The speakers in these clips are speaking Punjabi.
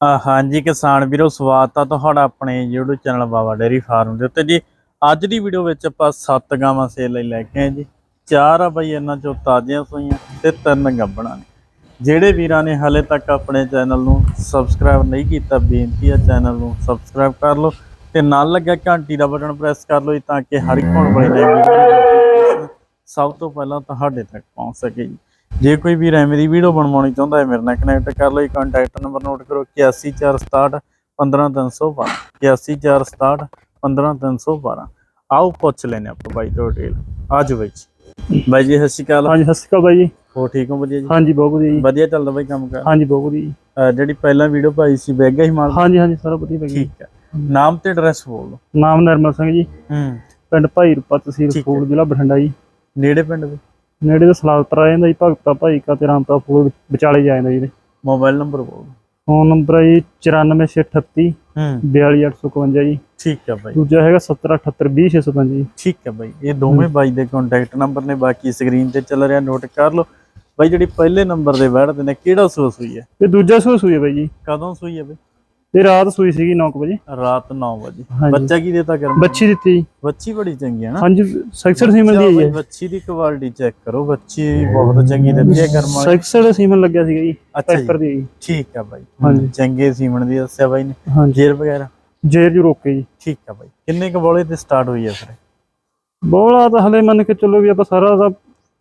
ਹਾਂਜੀ ਕਿਸਾਨ ਵੀਰੋ, ਸਵਾਗਤ ਆ ਤੁਹਾਡਾ ਆਪਣੇ YouTube channel Baba dairy farm ਦੇ ਉੱਤੇ। ਜੀ, ਅੱਜ ਦੀ ਵੀਡੀਓ ਵਿੱਚ ਆਪਾਂ ਸੱਤ ਗਾਵਾਂ ਸੇਲ ਲਈ ਲੈ ਕੇ ਆਏ ਜੀ। ਚਾਰ ਆ ਬਈ, ਇਹਨਾਂ ਚੋਂ ਤਾਜ਼ੀਆਂ ਸੋਈਆਂ ਤੇ ਤਿੰਨ ਗੱਬਣਾ ਨੇ। ਜਿਹੜੇ ਵੀਰਾਂ ਨੇ ਹਾਲੇ ਤੱਕ ਆਪਣੇ ਚੈਨਲ ਨੂੰ ਸਬਸਕ੍ਰਾਈਬ ਨਹੀਂ ਕੀਤਾ, ਬੇਨਤੀ ਆ ਚੈਨਲ ਨੂੰ ਸਬਸਕ੍ਰਾਈਬ ਕਰ ਲਓ ਤੇ ਨਾਲ ਲੱਗਿਆ ਘੰਟੀ ਦਾ ਬਟਨ ਪ੍ਰੈਸ ਕਰ ਲਓ ਜੀ, ਤਾਂ ਕਿ ਹਰ ਇੱਕ ਹੋਣ ਵਾਲੀ ਨਵੀਂ ਵੀਡੀਓ ਸਭ ਤੋਂ ਪਹਿਲਾਂ ਤੁਹਾਡੇ ਤੱਕ ਪਹੁੰਚ ਸਕੇ ਜੀ। ਜੇ ਕੋਈ ਵੀਰ ਐਵੇਂ ਦੀ ਵੀਡੀਓ ਬਣਵਾਉਣੀ ਚਾਹੁੰਦਾ ਹੈ ਮੇਰੇ ਨਾਲ ਕਨੈਕਟ ਕਰ ਜੀ ਕੰਟੈਕਟ ਨੰਬਰ ਨੋਟ ਕਰੋ 814661 15312 814661 15312 ਆਓ ਪੁੱਛ ਲੈਨੇ ਆਪਾਂ ਬਾਈ ਤੋਂ ਡਿਟੇਲ ਆਜੋ ਬਾਈ ਜੀ। ਬਾਈ ਜੀ ਸਤਿ ਸ਼੍ਰੀ ਅਕਾਲ। ਹਾਂਜੀ ਸਤਿ ਸ਼੍ਰੀ ਅਕਾਲ ਬਾਈ ਜੀ। ਹੋ ਠੀਕ ਹੋ? ਵਧੀਆ ਜੀ? ਹਾਂਜੀ ਬਹੁਤ ਵਧੀਆ ਜੀ। ਵਧੀਆ ਚੱਲਦਾ ਬਾਈ ਕੰਮ ਕਰ? ਹਾਂਜੀ ਬਹੁਤ ਵਧੀਆ ਜਿਹੜੀ ਪਹਿਲਾਂ ਵੀਡੀਓ ਪਾਈ ਸੀ ਬੈਗਾ ਹੀ ਮਾਲ ਹਾਂਜੀ ਹਾਂਜੀ ਸਾਰਾ ਵਧੀਆ ਜੀ। ਠੀਕ ਹੈ। ਨਾਮ ਤੇ ਐਡਰੈਸ ਬੋਲ ਨਾਮ ਨਰਮਲ ਸਿੰਘ ਜੀ। ਹੂੰ। ਪਿੰਡ ਭਾਈ ਰੂਪਾ ਤਹਿਸੀਲ ਫੂਲ ਜ਼ਿਲ੍ਹਾ ਬਠਿੰਡਾ ਜੀ। ਨੇੜੇ ਪਿੰਡ ਦੇ? ਨੇੜੇ ਦਾ ਸਲਾਲਪੁਰ ਆ ਜਾਂਦਾ ਜੀ ਭਗਤਾ ਭਾਈ ਕਾ ਤੇ ਰਾਮਪੁਰਾ ਫੂਲ ਵਿਚਾਲੇ ਜਾ ਜਾਂਦਾ ਜੀ ਇਹਦੇ। ਮੋਬਾਈਲ ਨੰਬਰ ਬੋਲ। ਫੋਨ ਨੰਬਰ ਹੈ ਜੀ 94638 ਹੂੰ। 42851 ਜੀ। ਠੀਕ ਹੈ ਬਾਈ ਦੂਜਾ ਹੈਗਾ 178020605 ਜੀ। ਠੀਕ ਹੈ ਬਾਈ ਇਹ ਦੋਵੇਂ ਬਾਈ ਦੇ ਕੰਟੈਕਟ ਨੰਬਰ ਨੇ ਬਾਕੀ ਸਕਰੀਨ ਤੇ ਚੱਲ ਰਿਹਾ ਨੋਟ ਕਰ ਲਓ। ਬਾਈ ਜਿਹੜੀ ਪਹਿਲੇ ਨੰਬਰ ਦੇ ਬੈਠਦੇ ਨੇ ਕਿਹੜਾ ਸੂਸ ਹੋਈ ਹੈ? ਤੇ ਦੂਜਾ ਸੂਆ ਸੂਈ ਹੈ ਬਾਈ ਜੀ। ਕਦੋਂ ਸੂਈ ਹੈ ਬਾਈ? ਇਹ ਰਾਤ ਸੂਈ ਸੀਗੀ 9 ਵਜੇ। ਰਾਤ 9 ਵਜੇ। ਹਾਂਜੀ। ਬੱਚਾ ਕੀ ਦੇਤਾ ਕਰਮ ਬੱਚੀ ਦਿੱਤੀ ਜੀ। ਬੱਚੀ ਬੜੀ ਚੰਗੀ ਹੈ ਨਾ? ਹਾਂਜੀ ਸੈਕਸਰ ਸੀਮਨ ਦੀ ਹੈ ਜੀ। ਬੱਚੀ ਦੀ ਕੁਆਲਿਟੀ ਚੈੱਕ ਕਰੋ। ਬੱਚੀ ਬਹੁਤ ਚੰਗੀ ਦਿੱਤੀ ਹੈ ਕਰਮ ਵਾਲੀ। ਸੈਕਸਰ ਸੀਮਨ ਲੱਗਿਆ ਸੀਗਾ ਜੀ ਅੱਛਾ ਪੈਪਰ ਦੀ ਜੀ। ਠੀਕ ਹੈ ਬਾਈ। ਹਾਂਜੀ। ਚੰਗੇ ਸੀਮਣ ਦੀ ਦੱਸਿਆ ਬਾਈ ਨੇ। ਹਾਂਜੀ। ਜੇਰ ਵਗੈਰਾ? ਜੇਰ ਜੂ ਰੋਕੇ ਜੀ। ਠੀਕ ਹੈ ਬਾਈ। ਕਿੰਨੇ ਕ ਬੋਲੇ ਤੇ ਸਟਾਰਟ ਹੋਈ ਹੈ ਫਿਰ? ਬੋਲਾ ਤਾਂ ਹਲੇ ਮੰਨ ਕੇ ਚੱਲੋ ਵੀ ਆਪਾਂ ਸਾਰਾ ਦਾ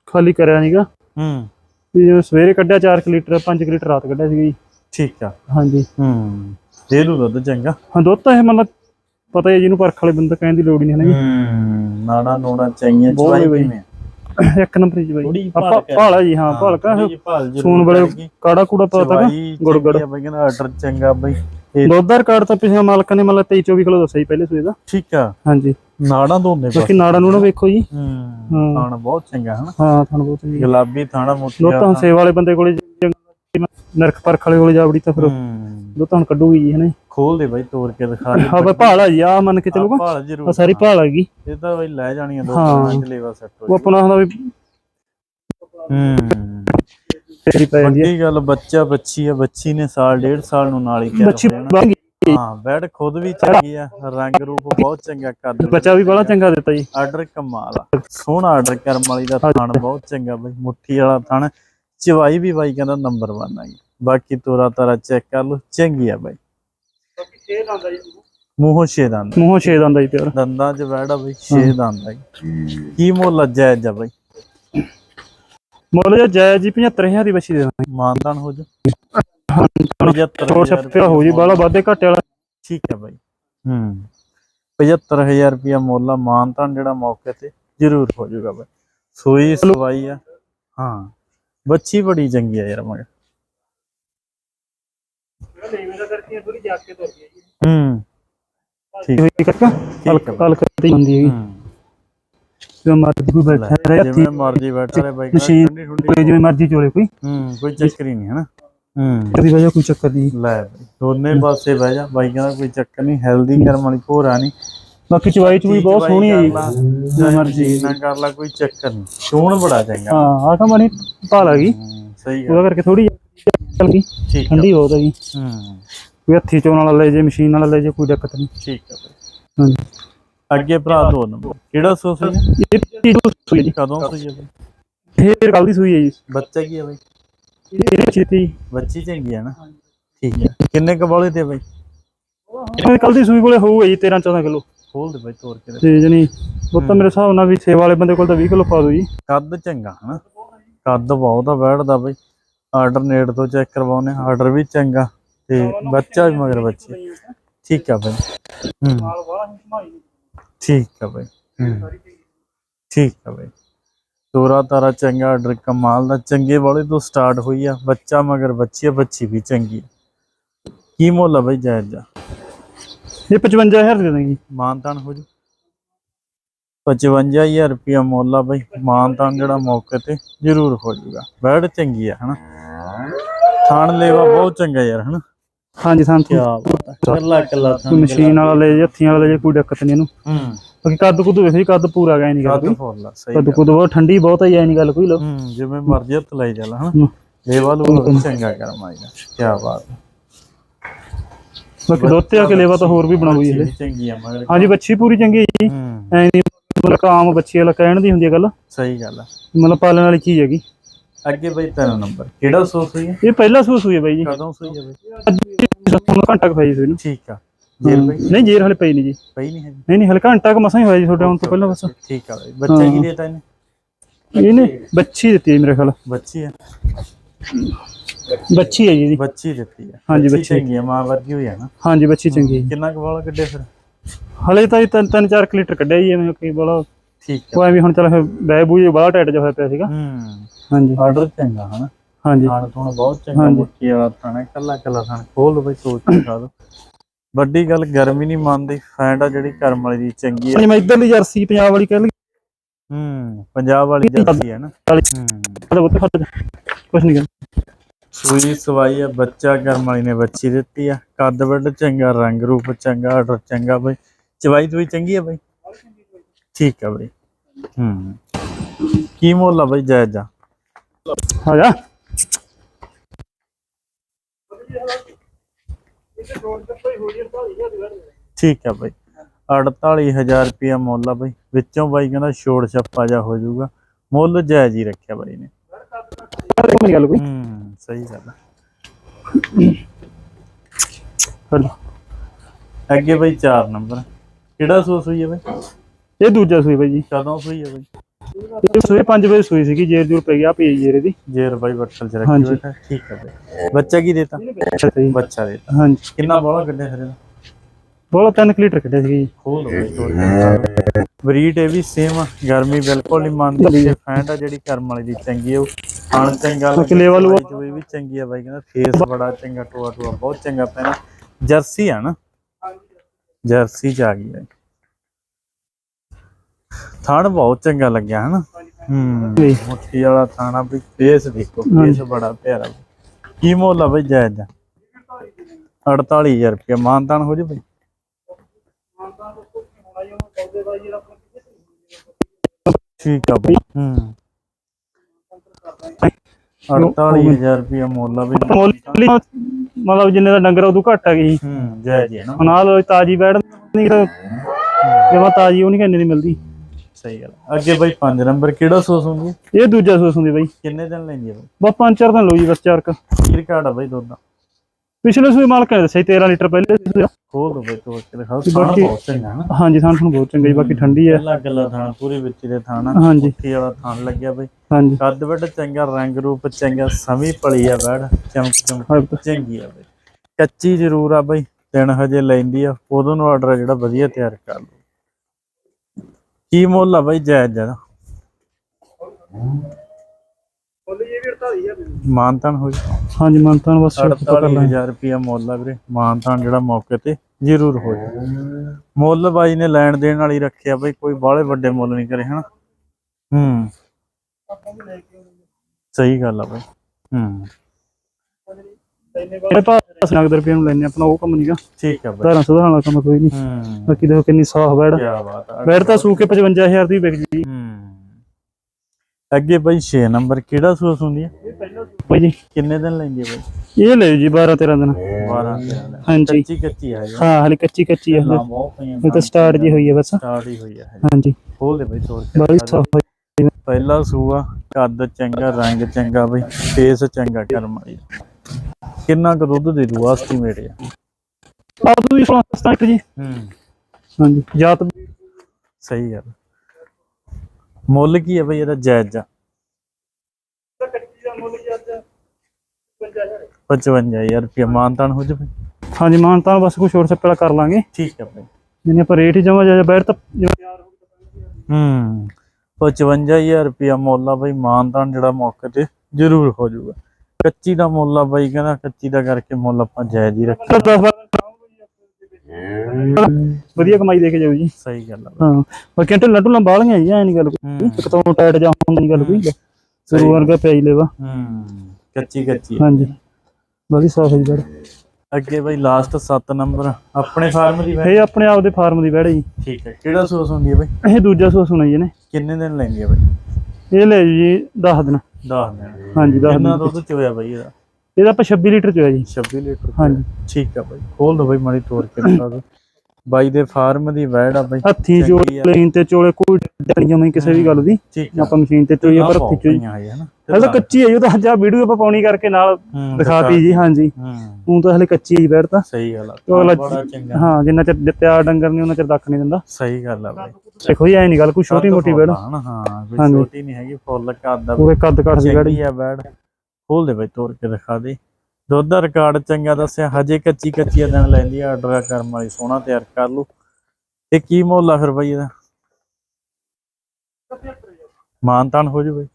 ਖਾਲੀ ਕਰਿਆ ਨਹੀਂਗਾ ਹੂੰ। ਵੀ ਜਿਵੇਂ ਸਵੇਰੇ ਕੱਢਿਆ 4 ਲੀਟਰ 5 ਲੀਟਰ ਰਾਤ ਕੱਢਿਆ ਸੀਗਾ ਜੀ। ਠੀਕ ਆ। ਹਾਂਜੀ। ਹੂੰ। ਦੇ ਦੂ ਦੁੱਧ ਚੰਗਾ। ਹਾਂ ਦੁੱਧ ਤਾਂ ਇਹ ਮਤਲਬ ਪਤਾ ਹੀ ਹੈ ਜਿਹਨੂੰ ਪਰਖ ਵਾਲੇ ਬੰਦੇ ਕਹਿਣ ਦੀ ਲੋੜ ਹੀ ਨਹੀਂ ਹੈ ਨਾ ਹੂੰ ਨਾੜਾ ਨੋੜਾ ਚਾਹੀਏ ਚਵਾਈ। ਕਿਵੇਂ? ਇੱਕ ਨੰਬਰ ਜੀ ਬਾਈ। ਆਪਾਂ ਭਾਲਾ ਜੀ ਹਾਂ ਭਾਲਕਾ ਸੂਣ ਵਾਲੇ ਕਾੜਾ ਕੂੜਾ ਪਤਾ ਤਾਂ ਗੁੜ ਗੁੜ। ਬਈ ਕਹਿੰਦਾ ਆਰਡਰ ਚੰਗਾ ਬਈ। ਇਹ ਦੁੱਧ ਦਾ ਰਿਕਾਰਡ ਤਾਂ ਪਿਛਲੇ ਮਾਲਕਾਂ ਨੇ ਮਤਲਬ 23 24 ਕਿਲੋ ਦੱਸਿਆ ਜੀ ਪਹਿਲੇ ਸੂਏ ਦਾ। ਠੀਕ ਆ। ਹਾਂਜੀ। ਨਾੜਾਂ ਦੋਨੇ ਬਾਕੀ ਨਾੜਾ ਨੂੰ ਨਾ ਵੇਖੋ ਜੀ। ਹੂੰ ਹਾਂ। ਥਾਣ ਬਹੁਤ ਚੰਗਾ ਹਾਂ ਤੁਹਾਨੂੰ ਬਹੁਤ ਚੰਗੀ। ਗੁਲਾਬੀ ਥਾਣਾ ਮੁੱਠੀ ਦੁੱਧ ਤਾਂ। ਹੁਣ ਸੇਵਾ ਵਾਲੇ ਬੰਦੇ ਕੋਲੇ ਜੇ ਨਰਖ ਪਰਖ ਵਾਲੇ ਕੋਲੇ ਜਾਵੜੀ ਤਾਂ ਫਿਰ ਹੂੰ ਦੁੱਧ ਤਾਂ ਹੁਣ ਕੱਢੂਗੀ ਜੀ ਹੈ ਨਾ ਖੋਲ ਦੇ ਬਈ ਤੋੜ ਕੇ ਦਿਖਾ ਦੇ। ਹਾਂ ਬਈ ਭਾਲਾ ਜੀ ਆ ਮੰਨ ਕੇ ਚੱਲੂਗਾ। ਭਾਲ ਆ ਸਾਰੀ ਭਾਲ ਹੈਗੀ ਇਹ ਤਾਂ ਬਈ ਲੈ ਜਾਣੀਆਂ ਦੋ ਹਾਂ। ਦਿਨਾਂ ਚ ਲੇਵਾ ਸੈੱਟ ਉਹ ਆਪਣਾ ਹੁੰਦਾ ਵੀ ਹੂੰ। ਤੇਰੀ ਪੈ ਜਾਂਦੀ ਹੈ ਗੱਲ ਬੱਚਾ ਬੱਚੀ ਆ ਬੱਚੀ ਨੇ ਸਾਲ ਡੇਢ ਸਾਲ ਨੂੰ ਨਾਲ ਹੀ ਤਿਆਰ ਬੱਚੀ ਹੋ ਜਾਣਾ। ਬਣ ਗਈ। ਹਾਂ ਬੈਡ ਖੁਦ ਵੀ ਚੰਗੀ ਆ ਰੰਗ ਰੂਪ ਬਹੁਤ ਚੰਗਾ ਕਰ ਬੱਚਾ ਵੀ ਬੜਾ ਚੰਗਾ ਦਿੱਤਾ ਜੀ। ਆਰਡਰ ਕਮਾਲ ਆ। ਸੋਹਣਾ ਆਰਡਰ ਕਰਮ ਵਾਲੀ ਦਾ ਥਣ ਬਹੁਤ ਚੰਗਾ ਬਈ ਮੁੱਠੀ ਵਾਲਾ ਥਣ। ਚਵਾਈ ਵੀ ਬਾਈ ਕਹਿੰਦਾ ਨੰਬਰ 1 ਆ ਜੀ। ਬਾਕੀ ਤੋਰਾ ਤਾਰਾ ਚੈੱਕ ਕਰ ਲਓ ਚੰਗੀ ਆ ਬਾਈ। ਮੂੰਹੋਂ। ਛੇ ਦੰਦ। ਮੂੰਹੋਂ ਛੇ ਦੰਦਾ ਜੀ ਪਿਆਰ ਦੰਦਾਂ 'ਚ ਬੈੜਾ ਬਈ ਛੇ ਦੰਦ ਆ ਜੀ। ਕੀ ਮੁੱਲ ਜਾਇਜ਼ ਆ ਬਾਈ? ਮੁੱਲ ਜੇ ਜਾਇਜ਼ ਜੀ 75000 ਦੀ ਬੱਚੀ ਦੇ ਦਾਂਗੇ। ਮਾਨਦਾਨ ਹੋ ਜਾ ਥੋੜਾ ਛੱਪਿਆ ਹੋ ਜੀ ਬਾਲਾ ਵਾਧੇ ਘਾਟੇ ਵਾਲਾ। ਠੀਕ ਹੈ ਬਾਈ। ਹੂੰ। 75000 ਰੁਪਿਆ ਮੁੱਲ ਆ ਮਾਨਤਾਨ ਜਿਹੜਾ ਮੌਕੇ ਤੇ ਜ਼ਰੂਰ ਹੋ ਜਾਊਗਾ ਬਾਈ। ਸੋਈ ਸਵਾਈ ਆ। ਹਾਂ। ਬੱਚੀ ਬੜੀ ਚੰਗੀ ਆ ਯਾਰ ਮਗਰ। ਹੂੰ। ਠੀਕ। ਹੈ। ਬਾਈ। ਹਲਕਾ ਤੇ ਹੁੰਦੀ ਹੈਗੀ ਹੂੰ। ਜਿਵੇਂ ਮਰਜ਼ੀ ਕੋਈ ਬੈਠਾ ਰਹੇ ਹੱਥੀ ਜਿਵੇਂ ਮਰਜ਼ੀ ਬੈਠਾ ਰਹੇ ਬਾਈ ਮਸ਼ੀਨ ਠੰਡੀ ਠੰਡੀ ਕੋਈ ਜਿਵੇਂ ਮਰਜ਼ੀ ਚੋਲੇ ਕੋਈ। ਹੂੰ ਕੋਈ ਚੱਕਰ ਹੀ ਨਹੀਂ ਹੂੰ। ਕਦੀ ਵਜ੍ਹਾ ਕੋਈ ਚੱਕਰ ਨਹੀਂ। ਲੈ ਬਾਈ ਦੋਨੇ ਪਾਸੇ ਬਹਿ ਜਾ। ਬਾਈ ਕਹਿੰਦਾ ਕੋਈ ਚੱਕਰ ਨਹੀਂ ਹੈਲਦੀ ਕਰਮ ਵਾਲੀ ਭੋਰਾ ਨਹੀਂ। ਬਾਕੀ ਚਵਾਈ ਚ ਵੀ ਬਹੁਤ ਸੋਹਣੀ ਹੈ ਜੀ। ਜਿਵੇਂ ਮਰਜ਼ੀ। ਨਾ ਕਰ ਲਾ ਕੋਈ ਚੱਕਰ ਨਹੀਂ। ਚੋਣ ਬੜਾ ਚੰਗਾ। ਹਾਂ ਆ ਤਾਂ ਬਣੀ ਭਾਲ ਹੂੰ, ਸਹੀ ਗੱਲ। ਉਹਦਾ ਕਰਕੇ ਥੋੜੀ ਚੱਲ ਗਈ। ਠੰਡੀ ਬਹੁਤ ਹੈਗੀ ਹੂੰ। ਕੋਈ ਹੱਥੀ ਚੋਣ ਵਾਲਾ ਲੈ ਜੇ ਮਸ਼ੀਨ ਵਾਲਾ ਲੈ ਜੇ ਕੋਈ ਦਿੱਕਤ ਨਹੀਂ। ਠੀਕ ਬਾਈ ਹਾਂਜੀ। ਅੱਗੇ ਭਰਾ ਦੋ ਨੰਬਰ ਕਿਹੜਾ ਸੋਸ ਹੈ? ਇਹ ਤੀਜੂ ਸੂਈ ਹੈ ਜੀ। ਕਦੋਂ ਸੂਈ ਹੈ ਬਾਈ ਫੇਰ ਕੱਲ ਦੀ ਸੂਈ ਹੈ ਜੀ। ਬੱਚਾ ਕੀ ਹੈ ਬਾਈ ਇਹ ਛੇਤੀ। ਬੱਚੀ ਚੰਗੀ ਹੈ ਨਾ? ਠੀਕ ਹੈ। ਕਿੰਨੇ ਕ ਬੋਲੇ ਤੇ ਬਾਈ ਕੱਲ ਦੀ ਸੂਈ ਕੋਲੇ ਹੋਊਗਾ ਜੀ 13 14 ਕਿਲੋ। ਖੋਲ ਦੇ ਬਾਈ ਤੋੜ ਕੇ ਦੇ। ਤੇ ਜਣੀ ਉਹ ਤਾਂ ਮੇਰੇ ਹਿਸਾਬ ਨਾਲ ਵੀ ਸੇਵਾ ਵਾਲੇ ਬੰਦੇ ਕੋਲ ਤਾਂ 20 ਕਿਲੋ ਪਾ ਦੋ ਜੀ। ਕੱਦ ਚੰਗਾ ਹਨਾ ਕੱਦ ਬਹੁਤ ਆ ਬੈਠਦਾ ਬਾਈ ਆਰਡਰ ਨੇੜ ਤੋਂ ਚੈੱਕ ਕਰਵਾਉਨੇ ਆਰਡਰ ਵੀ ਚੰਗਾ। ਤੇ ਬੱਚਾ ਵੀ ਮਗਰ ਬੱਚੇ। ਠੀਕ ਆ ਬਾਈ। ਹੂੰ। ਠੀਕ ਆ ਬਾਈ। ਹੂੰ। ਠੀਕ ਆ ਬਾਈ। ਤੋਰਾ ਤਾਰਾ ਚੰਗਾ ਆਰਡਰ ਕਮਾਲ ਦਾ। ਚੰਗੇ ਵਾਲੇ ਤੋਂ ਸਟਾਰਟ ਹੋਈ ਆ। ਬੱਚਾ ਮਗਰ ਬੱਚੀ ਆ ਬੱਚੀ ਵੀ ਚੰਗੀ ਆ। ਕੀ ਮੁੱਲ ਆ ਬਾਈ ਜਾਇਜ਼ ਜਾ ਇਹ 55000 ਦੇ ਦਾਂਗੇ ਮਾਨਤਾਨ ਹੋ ਜੂ। 55000 ਰੁਪਇਆ ਮੁੱਲ ਆ ਬਾਈ। ਮਾਨਤਾਨ ਜਿਹੜਾ ਮੌਕੇ ਤੇ ਜ਼ਰੂਰ ਹੋ ਜਾਊਗਾ ਬੈਡ ਚੰਗੀ ਆ ਹਨਾ? ਥਾਣ ਲੇਵਾ ਬਹੁਤ ਚੰਗਾ ਯਾਰ ਹਨਾ? ਹਾਂਜੀ ਸਾਨੂੰ ਕੀ ਬਾਤ ਹੈ। ਕੱਲਾ ਕੱਲਾ ਕੋਈ ਮਸ਼ੀਨ ਵਾਲਾ ਲੈ ਜੇ ਹੱਥੀਆਂ ਵਾਲਾ ਲੈ ਜੇ ਕੋਈ ਦਿੱਕਤ ਨਹੀਂ ਇਹਨੂੰ। ਹੂੰ। ਬਾਕੀ ਕੱਦ ਕੁੱਦ ਵੇਖੀ ਕੱਦ ਪੂਰਾ ਗਿਆ ਨਹੀਂ ਗੱਲ ਕੱਦ ਫੋਲਾ ਸਹੀ ਕੱਦ ਗੱਲ। ਕੁੱਦ ਬਹੁਤ ਠੰਡੀ ਬਹੁਤ ਹੈ ਨਹੀਂ ਗੱਲ ਕੋਈ ਲੋ ਹੂੰ ਜਿਵੇਂ ਮਰਜ਼ੀ ਹੱਥ ਲਾਈ ਚੱਲ ਹਨਾ। ਲੇਵਾ ਵੀ ਚੰਗਾ ਕਰਮ ਆਈਦਾ ਕੀ ਬਾਤ ਹੈ। ਬਾਕੀ ਦੁੱਧ ਤੇ ਆ ਕੇ ਲੇਵਾ ਤਾਂ ਹੋਰ ਵੀ ਬਣਾਉਗੀ ਬੱਚੀ ਇਹ ਚੰਗੀ ਆ ਮਗਰ ਹਾਂਜੀ ਬੱਚੀ ਪੂਰੀ ਚੰਗੀ ਹੈ ਜੀ। ਹੂੰ। ਐ ਨਹੀਂ ਮਤਲਬ ਆਮ ਬੱਚੀ ਵਾਲਾ ਕਹਿਣ ਦੀ ਹੁੰਦੀ ਹੈ ਗੱਲ। ਸਹੀ ਗੱਲ ਆ। ਮਤਲਬ ਪਾਲਣ ਵਾਲੀ ਚੀਜ਼ ਹੈਗੀ। ਅੱਗੇ ਬਈ ਤੇਰਾ ਨੰਬਰ ਕਿਹੜਾ ਸੋਸ ਹੋਈ ਹੈ ਇਹ ਪਹਿਲਾ ਸੂਸ ਹੋਈ ਹੈ ਬਾਈ ਜੀ। ਕਦੋਂ ਸੋਈ ਹੈ ਬਈ? ਹੁਣ ਘੰਟਾ ਕੁ ਪਈ ਸੀ ਇਹਨੂੰ। ਠੀਕ ਆ। ਜੇਲ ਬਈ ਨਹੀਂ ਜੇਰ ਹਲੇ ਪਈ ਨਹੀਂ ਜੀ। ਪਈ ਨਹੀਂ ਹੈ ਨਹੀਂ ਨਹੀਂ ਹਲੇ ਘੰਟਾ ਕੁ ਮਸਾਂ ਹੀ ਹੋਇਆ ਜੀ ਤੁਹਾਡੇ ਆਉਣ ਤੋਂ ਪਹਿਲਾਂ ਬਸ। ਠੀਕ ਆ। ਬਈ ਬੱਚਾ ਕੀ ਦੇਤਾ ਇਹਨੇ? ਇਹਨੇ ਬੱਚੀ ਦਿੱਤੀ ਹੈ ਮੇਰੇ ਖਿਆਲ। ਬੱਚੀ ਹੈ ਬੱਚੀ ਹੈ ਜੀ ਇਹਦੀ। ਬੱਚੀ ਦਿੱਤੀ ਹੈ ਹਾਂਜੀ, ਬੱਚੀ। ਚੰਗੀ ਆ ਮਾਂ ਵਰਗੀ ਹੋਈ ਆ ਨਾ। ਹਾਂਜੀ ਬੱਚੀ ਚੰਗੀ ਹੈ ਕਿੰਨਾ ਕੁ ਵਾਲਾ ਕੱਢੇ ਫਿਰ? ਹਲੇ ਤਾਂ ਇਹ ਤਿੰਨ ਤਿੰਨ ਚਾਰ ਕੁ ਲੀਟਰ ਕੱਢਿਆ ਜੀ ਐਵੇਂ ਕੋਈ ਬੜਾ ਠੀਕ ਆ। ਉਹ ਐਵੇਂ ਹੁਣ ਚੱਲ ਬੈ ਬੂਜੇ ਬਾਹਰ ਟਾਈਟ ਜਿਹਾ ਹੋਇਆ ਪਿਆ ਸੀਗਾ। ਹੂੰ। ਹਾਂਜੀ। ਆਰਡਰ ਚੰਗਾ ਹਨਾ? ਹਾਂਜੀ। ਖਾਣ ਤੋਂ ਬਹੁਤ ਚੰਗਾ ਹਾਂਜੀ। ਮੁੱਠੀ ਵਾਲਾ ਖਾਣਾ ਕੱਲਾ ਕੱਲਾ ਖਾਣਾ ਖੋਲ ਲਓ ਬਈ ਸੋਚ ਕੇ ਖਾ ਲਓ ਵੱਡੀ ਗੱਲ ਗਰਮੀ ਨਹੀਂ ਮੰਨਦੀ ਫੈਂਟ ਆ ਜਿਹੜੀ ਕਰਮ ਵਾਲੀ ਦੀ ਚੰਗੀ ਆ। ਮੈਂ ਇਧਰਲੀ ਜਰਸੀ ਪੰਜਾਬ ਵਾਲੀ ਕਹਿ ਲਈ। ਹੂੰ ਪੰਜਾਬ ਵਾਲੀ ਜਰਸੀ ਹੈ ਨਾ। ਹੂੰ। ਥੋੜਾ ਬਹੁਤ ਖੱਟ ਕੁਛ ਨਹੀਂ ਕਰ ਸੂਈ ਸਵਾਈ ਆ ਬੱਚਾ ਕਰਮ ਵਾਲੀ ਨੇ ਬੱਚੀ ਦਿੱਤੀ ਆ। ਕੱਦ ਵੱਡ ਚੰਗਾ ਰੰਗ ਰੂਪ ਚੰਗਾ ਆਰਡਰ ਚੰਗਾ ਬਈ। ਚਵਾਈ ਤੋਂ ਚੰਗੀ ਆ ਬਈ? ਠੀਕ ਆ ਬਈ। ਹੂੰ। ਕੀ ਮੁੱਲ ਆ ਬਈ ਜਾਇਜ਼? ਆ ਆ ਜਾ। ਠੀਕ ਆ ਬਈ। 48000 ਰੁਪਇਆ ਮੁੱਲ ਆ ਬਈ। ਵਿੱਚੋਂ ਬਾਈ ਕਹਿੰਦਾ ਛੋੜ ਛੱਪਾ ਜਾ ਹੋ ਜਾਊਗਾ। ਮੁੱਲ ਜਾਇਜ਼ ਹੀ ਰੱਖਿਆ ਬਾਈ ਨੇ। ਮੇਰੀ ਗੱਲ ਕੋਈ ਹੂੰ ਸਹੀ ਗੱਲ ਲਓ। ਅੱਗੇ ਬਈ 4 ਨੰਬਰ। ਕਿਹੜਾ ਸੂਸ ਹੋਈ ਹੈ ਬਈ? ਇਹ ਦੂਜਾ ਸੂਈ ਬਾਈ ਜੀ। ਕਦੋਂ ਸੂਈ ਹੈ ਬਈ? ਇਹ ਸੂਈ 5 ਵਜੇ ਸੂਈ ਸੀਗੀ ਜੇਰ ਜੂਰ ਪੈ ਗਿਆ ਪਈ ਜੇਰ ਦੀ ਜੇਰ ਬਾਈ ਬੱਠਲ ਚ ਰੱਖੀ ਹਾਂਜੀ। ਬੈਠਾ ਠੀਕ ਹੈ ਬਈ। ਬੱਚਾ ਕੀ ਦੇਤਾ? ਅੱਛਾ ਜੀ ਬੱਚਾ ਦੇਤਾ। ਹਾਂਜੀ। ਕਿੰਨਾ ਬੋਲਾ ਕੱਢਿਆ ਫਿਰ ਇਹਦਾ? ਬੋਲਾ 3 ਲੀਟਰ ਕੱਢਿਆ ਸੀਗਾ ਜੀ। ਖੋਲ ਲਓ ਬਈ ਤੋੜ ਬਰੀਡ ਇਹ ਵੀ ਸੇਮ ਗਰਮੀ ਬਿਲਕੁਲ ਨਹੀਂ ਮੰਨਦੀ ਤੇ ਫੈਂਟ ਆ ਜਿਹੜੀ ਕਰਮ ਵਾਲੀ ਦੀ ਚੰਗੀ ਆ ਉਹ ਖਾਣ ਚੰਗਾ ਬਾਕੀ level ਉਹ- ਚੋਈ ਵੀ ਚੰਗੀ ਆ ਬਾਈ ਕਹਿੰਦਾ ਫੇਸ ਬੜਾ ਚੰਗਾ ਟੋਆ ਟੋਆ ਬਹੁਤ ਚੰਗਾ ਪੈਣਾ। ਜਰਸੀ ਆ ਨਾ? ਜਰਸੀ ਚ ਆ ਗਈ ਹੈ ਥਣ ਬਹੁਤ ਚੰਗਾ ਲੱਗਿਆ ਹਨਾ? ਹੂੰ। ਮੁੱਠੀ ਵਾਲਾ ਥਾਣਾ ਵੀ ਫੇਸ ਦੇਖੋ ਫੇਸ ਬੜਾ ਪਿਆਰਾ। ਕੀ ਮੁੱਲ ਆ ਬਈ ਜਾਇਜ਼ ਦਾ? 48000 ਰੁਪਏ ਮਾਨਤਾਨ ਹੋ ਜੇ ਬਈ? ਠੀਕ ਆ ਬਈ ਹੂੰ। 48000 ਰੁਪਏ ਮੁੱਲ ਆ ਬਈ। ਮਤਲਬ ਜਿੰਨੇ ਦਾ ਡੰਗਰ ਉਦੋਂ ਘੱਟ ਆ ਗਈ। ਹੂੰ ਜਾਇਜ਼ ਹੀ ਨਾ। ਹੁਣ ਆਹ ਲੋ ਤਾਜੀ ਬੈੜ ਨਹੀਂ ਤਾਂ ਜਮਾ ਤਾਜੀ ਉਹ ਨਹੀਂ ਕਹਿੰਦੇ ਦੀ ਮਿਲਦੀ। ਸਹੀ ਗੱਲ। ਅੱਗੇ ਬਈ 5 ਨੰਬਰ ਕਿਹੜਾ ਸੋਸ ਹੁੰਦੀ? ਇਹ ਦੂਜਾ ਸੂਸ ਹੁੰਦੀ ਬਾਈ। ਕਿੰਨੇ ਦਿਨ ਲੈਂਦੀ ਹੈ ਬਈ? ਬਸ ਪੰਜ ਚਾਰ ਦਿਨ ਲਓ ਜੀ ਬਸ ਚਾਰ ਕ। ਕੀ ਰਿਕਾਰਡ ਆ ਬਈ ਦੁੱਧ ਦਾ। ਪਿਛਲੇ ਸੂਏ ਮਾਲਕ ਨੇ ਦੱਸਿਆ ਸੀ 13 ਲੀਟਰ ਪਹਿਲੇ ਸੂਏ। ਖੋਲ ਦੋ ਬਈ ਤੋੜ ਕੇ ਦਿਖਾਓ ਸਾਰਾ ਬਹੁਤ ਚੰਗਾ ਨਾ। ਹਾਂਜੀ ਸਾਨੂੰ ਤੁਹਾਨੂੰ ਬਹੁਤ ਚੰਗਾ ਜੀ ਬਾਕੀ ਠੰਡੀ ਹੈ। ਗੱਲਾ ਗੱਲਾ ਥਾਣਾ ਪੂਰੀ ਵਿੱਚ ਦੇ ਥਾਣਾ ਹਾਂਜੀ। ਮੁੱਠੀ ਵਾਲਾ ਥਾਣ ਲੱਗਿਆ ਬਈ। ਹਾਂਜੀ। ਕੱਦ ਵੱਡ ਚੰਗਾ ਰੰਗ ਰੂਪ ਚੰਗਾ ਸਮੀ ਪਲੀ ਆ ਬੈੜ। ਚਮਕ ਚਮਕ। ਚੰਗੀ ਆ ਬਈ। ਕੱਚੀ ਜ਼ਰੂਰ ਆ ਬਈ। ਦਿਨ ਹਜੇ ਲੈਂਦੀ ਆ। ਉਦੋਂ ਨੂੰ ਆਰਡਰ ਜਿਹੜਾ ਵਧੀਆ ਤਿਆਰ ਕਰ ਲਓ ਕੀ ਮੁੱਲ ਆ ਬਈ ਜਾਇਜ਼ ਜਦਾ ਮਾਨਤਾਨ ਹੋਈ ਹਾਂਜੀ ਮੰਤਾਂ ਨੂੰ ਬਸ ਪਤਾ ਕਰ ਲਾਂਗੇ 48000 ਰੁਪਇਆ ਮੁੱਲ ਆ ਵੀਰੇ। ਮਾਨਤਾਨ ਜਿਹੜਾ ਮੌਕੇ ਤੇ ਜ਼ਰੂਰ ਹੋ ਜਾਊ। ਮੁੱਲ ਬਾਈ ਨੇ ਲੈਣ ਦੇਣ ਵਾਲੀ ਰੱਖਿਆ ਬਈ ਕੋਈ ਬਾਹਲੇ ਵੱਡੇ ਮੁੱਲ ਨਹੀਂ ਕਰੇ ਹਨਾ? ਹੂੰ। ਸਹੀ ਗੱਲ ਆ ਬਈ। ਹੂੰ। ਇਹ ਪਾਸ ਨਗਦ ਰੁਪਏ ਨੂੰ ਲੈਣੇ ਆਪਣਾ ਉਹ ਕੰਮ ਨਹੀਂਗਾ ਠੀਕ ਆ ਬਈ। ਧਾਰਾਂ ਸੁਧਾਰਨ ਵਾਲਾ ਕੰਮ ਕੋਈ ਨਹੀਂ। ਹੂੰ। ਬਾਕੀ ਦੇਖੋ ਕਿੰਨੀ ਸਾਫ਼ ਬੈੜ ਕੀ ਬਾਤ ਆ ਬੈੜ ਤਾਂ ਸੂ ਕੇ 55000 ਦੀ ਵਿਕ ਜੀ ਹੂੰ। ਅੱਗੇ ਬਈ 6 ਨੰਬਰ ਕਿਹੜਾ ਸੂਸ ਹੁੰਦੀ ਹੈ ਬਾਈ ਜੀ। ਕਿੰਨੇ ਦਿਨ ਲੈਂਦੀ ਹੈ ਬਈ? ਇਹ ਲੈ ਜੀ 12 13 ਦਿਨ। 12 13 ਹਾਂਜੀ। ਕੱਚੀ ਕੱਚੀ ਹੈ ਹਾਂ ਹਲੇ ਕੱਚੀ ਕੱਚੀ ਹੈ ਇਹ ਤਾਂ ਸਟਾਰਟ ਜੀ ਹੋਈ ਹੈ ਬਸ। ਸਟਾਰਟ ਹੀ ਹੋਈ ਹੈ ਹਾਂਜੀ। ਖੋਲ ਦੇ ਬਈ ਤੋੜ ਕੇ। ਬੜੀ ਸਾਫ਼ ਪਹਿਲਾ ਸੂਆ ਕੱਦ ਚੰਗਾ ਰੰਗ ਚੰਗਾ ਬਈ। ਫੇਸ ਚੰਗਾ ਕਰਮ ਵਾਲੀ। ਕਿੰਨਾ ਕੁ ਦੁੱਧ ਦੇ ਦੂ ਐਸਟੀਮੇਟ ਆ? ਆਪ ਵੀ 67 ਜੀ। ਹੂੰ। ਹਾਂਜੀ। ਜਾਤ ਸਹੀ ਗੱਲ। ਮੁੱਲ ਕੀ ਹੈ ਬਈ ਇਹਦਾ ਜਾਇਜ਼? ਆ 55000 ਰੁਪਏ ਮਾਨਤਾਨ ਹੋ ਜਾਵੇ ਹਾਂਜੀ ਮਾਨਤਾਂ ਬਸ ਕੁਝ ਹੋਰ ਸੱਪੜਾ ਕਰ ਲਾਂਗੇ। ਠੀਕ ਹੈ ਬਈ। ਜਿੰਨੇ ਆਪਾਂ ਰੇਟ ਹੀ ਜਮਾ ਜਾ ਬੈਠ ਤਾਂ ਹੂੰ 55000 ਰੁਪਇਆ ਮੁੱਲ ਆ ਬਈ। ਮਾਨਤਾਨ ਜਿਹੜਾ ਮੌਕੇ ਤੇ ਜ਼ਰੂਰ ਹੋ ਜਾਊਗਾ। ਕੱਚੀ ਦਾ ਮੁੱਲ ਆ ਬਈ ਕਹਿੰਦਾ ਕੱਚੀ ਦਾ ਕਰਕੇ ਮੁੱਲ ਆਪਾਂ ਜਾਇਜ਼ ਹੀ ਰੱਖਿਆ ਵਧੀਆ ਕਮਾਈ ਦੇ ਕੇ ਜਾਊ ਜੀ। ਸਹੀ ਗੱਲ ਆ। ਹਾਂ ਬਾਕੀ ਢਿੱਲਾਂ ਢੁੱਲਾਂ ਬਾਲੀਆਂ ਜੀ ਐ ਨਹੀਂ ਗੱਲ ਕੋਈ। ਇੱਕ ਤਾਂ ਟਾਈਟ ਜਾਂ ਹੁੰਦਾ ਨਹੀਂ ਗੱਲ ਕੋਈ। ਜ਼ਰੂਰ ਵਰਗਾ ਪਿਆ ਹੀ ਲੈਵਾ। ਹੂੰ ਕੱਚੀ ਕੱਚੀ। ਹਾਂਜੀ। ਬੜੀ ਸਾਫ਼ ਹੈ ਜੀ ਬੈੜ ਅੱਗੇ ਬਈ ਲਾਸਟ 7 ਨੰਬਰ ਆਪਣੇ ਫਾਰਮ ਦੀ ਬਈ ਇਹ ਆਪਣੇ ਆਪ ਦੇ ਫਾਰਮ ਦੀ ਬੈੜ ਜੀ। ਠੀਕ ਹੈ ਕਿਹੜਾ ਸੋਸ ਹੁੰਦੀ ਹੈ ਬਈ? ਇਹ ਦੂਜਾ ਸੂਆ ਸੁਣਾ ਜੀ ਨੇ ਕਿੰਨੇ ਦਿਨ ਲੈਂਦੀ ਹੈ ਬਈ? ਇਹ ਲੈ ਜੀ 10 ਦਿਨ। 10 ਦਿਨ। ਹਾਂਜੀ 10 ਕਿੰਨਾ ਦਿਨ। ਦੁੱਧ ਚੋਇਆ ਬਈ ਇਹਦਾ? ਇਹਦਾ ਆਪਾਂ 26 ਲੀਟਰ ਚ ਹੋਇਆ ਜੀ। 26 ਲੀਟਰ ਹਾਂਜੀ। ਠੀਕ ਆ ਬਾਈ ਖੋਲ ਦੋ ਬਾਈ ਮਾੜੀ ਤੋੜ ਕੇ ਦਿਖਾ ਬਾਈ ਦੇ ਫਾਰਮ ਦੀ ਵੈੜ ਆ ਬਾਈ। ਹੱਥੀ ਚੋਲੇ ਤੇ ਚੋਲੇ ਕੋਈ ਡਰ ਨਹੀਂ ਕਿਸੇ ਵੀ ਗੱਲ ਦੀ। ਠੀਕ ਆ। ਆਪਾਂ ਮਸ਼ੀਨ ਤੇ ਚੋਈਏ ਪਰ ਹੱਥੀ ਚੋਈ। ਪਈਆਂ ਹੈ ਨਾ। ਹਲੇ ਤਾਂ ਕੱਚੀ ਹੈ ਜੀ ਉਹ ਤਾਂ ਅੱਜ ਆ ਵੀਡੀਓ ਆਪਾਂ ਪਾਉਣੀ ਕਰਕੇ ਨਾਲ ਦਿਖਾਤੀ ਜੀ ਹਾਂਜੀ। ਤੂੰ ਤਾਂ ਹਲੇ ਕੱਚੀ ਹੈ ਜੀ ਬੈਠ ਤਾਂ। ਸਹੀ ਗੱਲ ਆ ਹਾਂ ਜਿੰਨਾ ਚਿਰ ਜਿੱਤਿਆ ਡੰਗਰ ਨਹੀਂ ਉਹਨਾਂ ਚਿਰ ਦੱਖ ਨਹੀਂ ਦਿੰਦਾ। ਸਹੀ ਗੱਲ ਆ ਬਾਈ। ਦੇਖੋ ਜੀ ਐ ਨਹੀਂ ਗੱਲ ਕੋਈ ਛੋਟੀ ਮੋਟੀ ਬੈੜ ਹਾਂ ਹਾਂ। ਛੋਟੀ ਨਹੀਂ ਹੈਗੀ ਫੁੱਲ ਕੱਦ ਦਾ ਪੂਰੇ ਕੱਦ ਕੱਟ ਦੀ ਬੈੜ ਆ ਬੈੜ ਖੋਲ ਦੇ ਬਾਈ ਤੋੜ ਕੇ ਦਿਖਾ ਦੇ। ਦੁੱਧ ਦਾ ਰਿਕਾਰਡ ਚੰਗਾ ਦੱਸਿਆ ਹਜੇ ਕੱਚੀ ਕੱਚੀ ਦਿਨ ਲੈਂਦੀ ਆ ਆਰਡਰ ਕਰਮ ਵਾਲੀ ਸੋਹਣਾ ਤਿਆਰ ਕਰ ਲੂ ਤੇ ਕੀ ਮੁੱਲ ਆ ਫਿਰ ਬਾਈ ਇਹਦਾ? ਮਾਨਤਾਨ ਹੋ ਜੂ ਬਾਈ।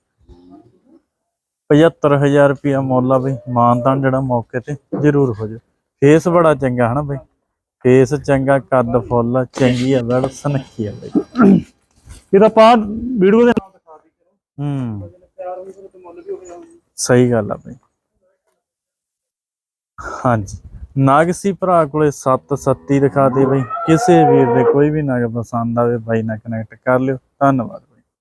75000 ਰੁਪਿਆ ਮੁੱਲ ਆ ਬਈ। ਮਾਨਤਾਨ ਜਿਹੜਾ ਮੌਕੇ ਤੇ ਜ਼ਰੂਰ ਹੋ ਜੂ ਫੇਸ ਬੜਾ ਚੰਗਾ ਹਨਾ ਬਈ। ਫੇਸ ਚੰਗਾ ਕੱਦ ਫੁੱਲ ਚੰਗੀ ਆ ਬੜ ਸਨੱਖੀ ਆ ਬਈ। ਇਹ ਤਾਂ ਆਪਾਂ ਵੀਡੀਓ ਦੇ ਨਾਲ ਦਿਖਾ ਦੀ ਹੂੰ। ਸਹੀ ਗੱਲ ਆ ਬਈ। ਹਾਂਜੀ। ਨਾਗਸੀ ਭਰਾ ਕੋਲੇ 737 ਦਿਖਾ ਦੇ ਬਈ। ਕਿਸੇ ਵੀਰ ਦੇ ਕੋਈ ਵੀ ਨਗ ਪਸੰਦ ਆਵੇ ਬਾਈ ਨਾਲ ਕਨੈਕਟ ਕਰ ਲਿਓ। ਧੰਨਵਾਦ